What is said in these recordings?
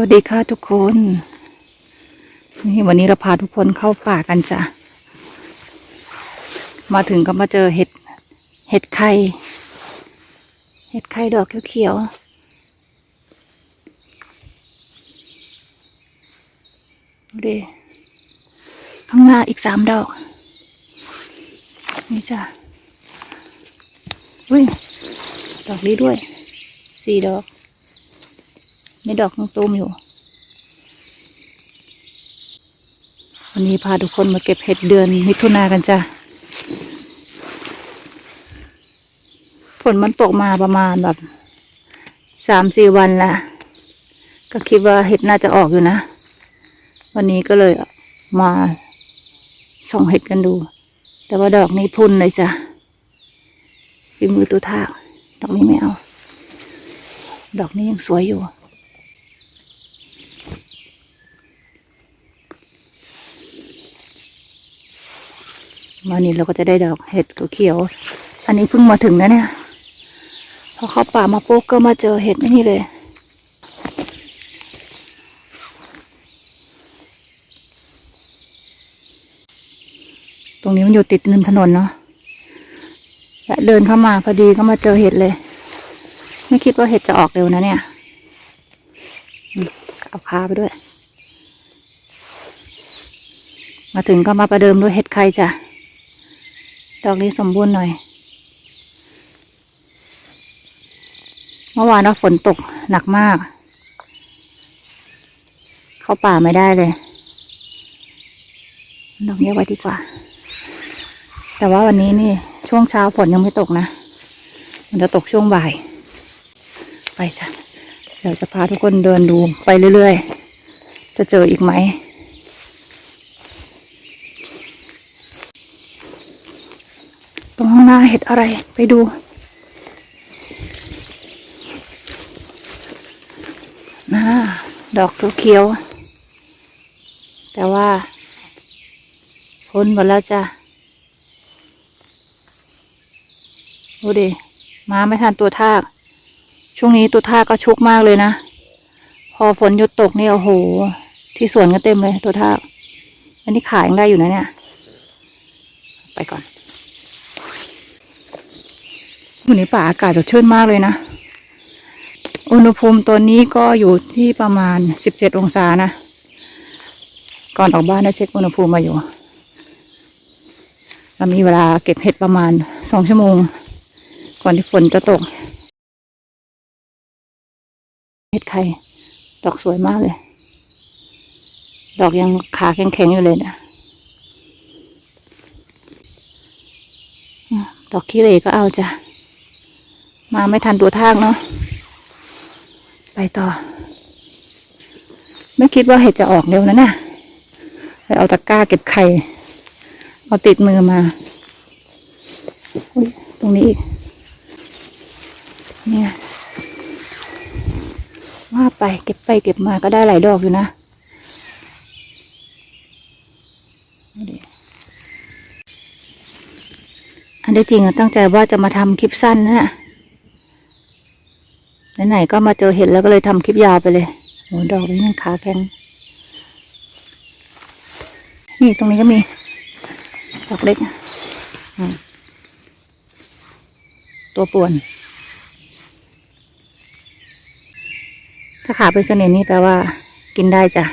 วัสดีค่ะทุกคน นี่วันนี้เราพาทุกคนเข้าป่ากันจ้ะ มาถึงก็มาเจอเห็ด เห็ดไข่ เห็ดไข่ดอกเขียวๆดูดิข้างหน้าอีกสามดอก นี่จ้ะ อุ้ย ดอกนี้ด้วย สี่ดอก มีดอกยังตูมอยู่ วันนี้พาทุกคนมาเก็บเห็ดเดือนมิถุนากันจ้ะฝนมันตกมาประมาณแบบสามสี่วันละก็คิดว่าเห็ดน่าจะออกอยู่นะ วันนี้ก็เลยมาส่องเห็ดกันดู แต่ว่าดอกนี้พุ่นเลยจ้ะฝีมือตัวทาก ดอกนี้ไม่เอา ดอกนี้ยังสวยอยู่ มานี่เราก็จะได้ดอกเห็ดเขียวๆอันนี้เพิ่งมาถึงนะเนี่ย พอเข้าป่ามาปุ๊บก็มาเจอเห็ดนี่เลย ตรงนี้มันอยู่ติดริมถนนเนาะและเดินเข้ามาพอดีก็มาเจอเห็ดเลย ไม่คิดว่าเห็ดจะออกเร็วนะเนี่ย เอาคาไปด้วย มาถึงก็มาประเดิมด้วยเห็ดไข่จ้ะ ดอกนี้สมบูรณ์หน่อย เมื่อวานว่าฝนตกหนักมาก เข้าป่าไม่ได้เลย ดอกนี้ไว้ดีกว่า แต่ว่าวันนี้นี่ช่วงเช้าฝนยังไม่ตกนะ มันจะตกช่วงบ่าย ไปจ้ะเดี๋ยวจะพาทุกคนเดินดูไปเรื่อยๆ จะเจออีกไหม ตรงข้างห นาเห็ดอะไรไปดูนาดอกเขียวๆแต่ว่าพ้นหมดแล้วจ้ะดูดิมาไม่ทันตัวทาก ช่วงนี้ตัวทากก็ชุกมากเลยนะ พอฝนหยุดตกเนี่ยโอ้โห ที่สวนก็เต็มเลยตัวทาก อันนี้ขายยังได้อยู่นะเนี่ย ไปก่อน วันนี้ป่าอากาศสดชื่นมากเลยนะ อุณหภูมิตัวนี้ก็อยู่ที่ประมาณสิบเจ็ดองศานะ ก่อนออกบ้านได้เช็คอุณหภูมิมาอยู่ เรามีเวลาเก็บเห็ดประมาณสองชั่วโมง ก่อนที่ฝนจะตก เห็ดไข่ดอกสวยมากเลย ดอกยังขาแข็งๆอยู่เลยเนะอะดอกขี้เหร่ก็เอาจ้ะ มาไม่ทันตัวทากเนาะไปต่อ ไม่คิดว่าเห็ดจะออกเร็วนะเนี่ยเลยเอาตะกร้าเก็บไข่ เอาติดมือมาอุ้ยตรงนี้อีกเนี่ยว่าไปเก็บไปเก็บมาก็ได้หลายดอกอยู่นะอันที่จริงตั้งใจว่าจะมาทำคลิปสั้นนะ ไหนๆก็มาเจอเห็ดแล้วก็เลยทำคลิปยาวไปเลยโหดอกนี้มันขาแข็ง นี่ตรงนี้ก็มี ดอกเล็กตัวป่วน ถ้าขาเป็นเสน่ห์นี่แปลว่า กินได้จ้ะ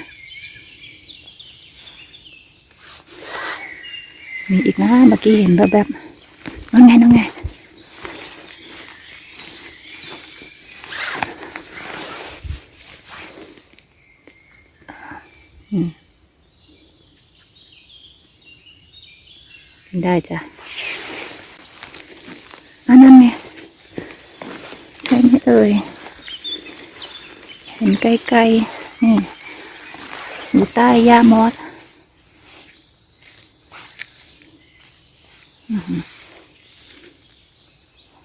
มีอีกนะเมื่อกี้เห็นแบบแบบๆนั่นไงนั่นไง ได้จ้ะอันนั้นเนี่ยใช่ไหมเอ่ยเห็นไกล้ๆนี่อยู่ใต้หญ้ามอส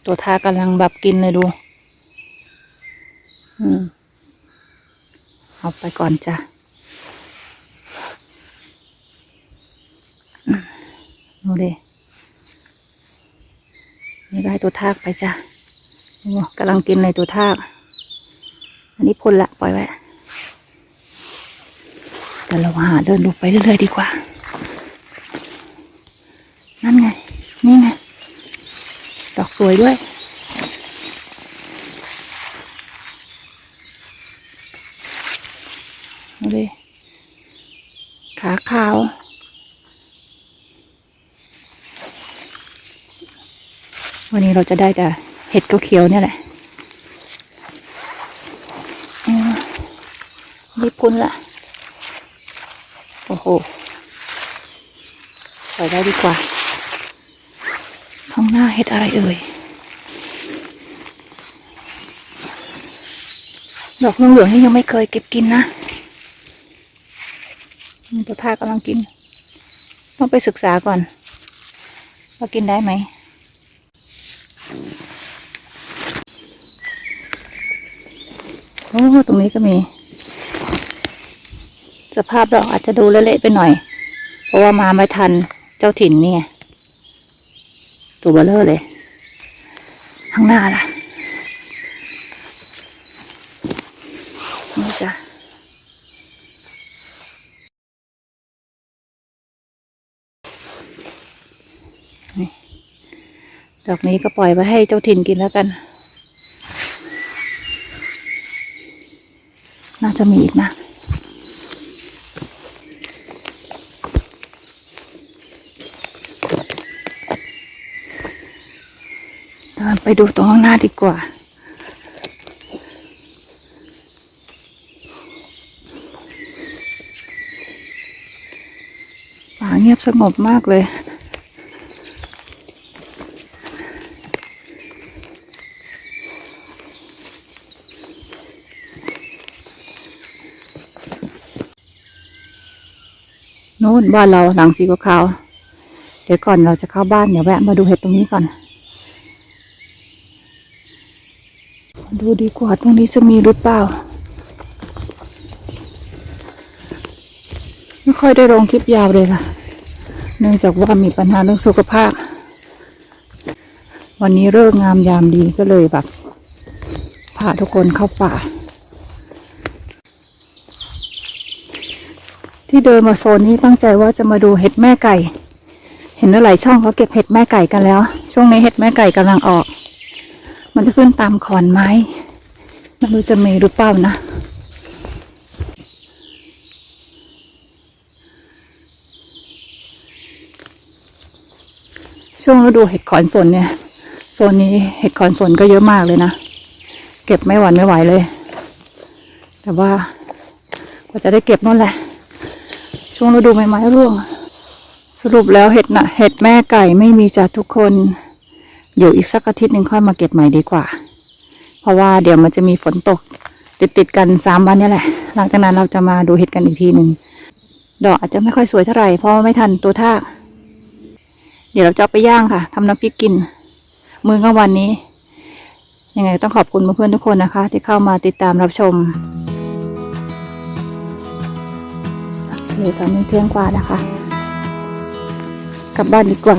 ตัวทากำลังแบบกินเลยดู อืม เอาไปก่อนจ้ะ ดูดินี่ได้ตัวทากไปจ้ะกำลังกินเลยตัวทาก อันนี้พ่นละปล่อยไว้แต่เราหาเดินดูไปเรื่อยๆดีกว่า นั่นไง นี่ไง ดอกสวยด้วยดูดิขาขาว วันนี้เราจะได้แต่เห็ดเขียวๆเนี่ยแหละอืมญี่ปุ่นละโอ้โหไปได้ดีกว่า ข้างหน้าเห็ดอะไรเอ่ย ดอกเหลืองนี่ยังไม่เคยเก็บกินนะตัวท่ากำลังกิน ต้องไปศึกษาก่อน ว่ากินได้ไหม อ้ตรงนี้ก็มี สภาพดอกอาจจะดูเละๆไปหน่อย เพราะว่ามาไม่ทันเจ้าถิ่นเนี่ไงตัวเบลเลอร์เลยข้างหน้าล่ะนี่จ้ะนี่ดอกนี้ก็ปล่อยไว้ให้เจ้าถิ่นกินแล้วกัน น่า จะมีอีกนะเดินไปดูตรงข้างหน้าดีกว่า ป่าเงียบสงบมากเลย นู่นบ้านเราหลังสีขาวเดี๋ยวก่อนเราจะเข้าบ้านเดี๋ยวแวะมาดูเห็ดตรงนี้ก่อน ดูดีกว่าตรงนี้จะมีหรือเปล่า ไม่ค่อยได้ลงคลิปยาวเลยค่ะ เนื่องจากว่ามีปัญหาเรื่องสุขภาพ วันนี้เลิกงามยามดีก็เลยแบบพาทุกคนเข้าป่า ที่เดินมาโซนนี้ตั้งใจว่าจะมาดูเห็ดแม่ไก่ เห็นหลายช่องเขาเก็บเห็ดแม่ไก่กันแล้ว ช่วงนี้เห็ดแม่ไก่กำลังออก มันจะขึ้นตามขอนไม้ไม่รู้จะมีหรือเปล่านะช่วงฤดูเห็ดขอนสนเนี่ยโซนนี้เห็ดขอนสนก็เยอะมากเลยนะ เก็บไม่หวั่นไม่ไหวเลย แต่ว่าก็จะได้เก็บนั่นแหละ ช่วงฤดูใบไม้ร่วง สรุปแล้วเห็ดนะเห็ดแม่ไก่ไม่มีจากทุกคน เดี๋ยวอีกสักอาทิตย์หนึ่งค่อยมาเก็บใหม่ดีกว่า เพราะว่าเดี๋ยวมันจะมีฝนตก ติดติดกันสามวันนี่แหละ หลังจากนั้นเราจะมาดูเห็ดกันอีกทีหนึ่งดอกอาจจะไม่ค่อยสวยเท่าไหร่เพราะไม่ทันตัวทากเดี๋ยวเราจะไปย่างค่ะทำน้ำพริกกิน มื้อกลางวันนี้ ยังไงต้องขอบคุณเพื่อนๆทุกคนนะคะ ที่เข้ามาติดตามรับชม เคตอนนี้เที่ยงกว่าแล้วค่ะกลับบ้านดีกว่า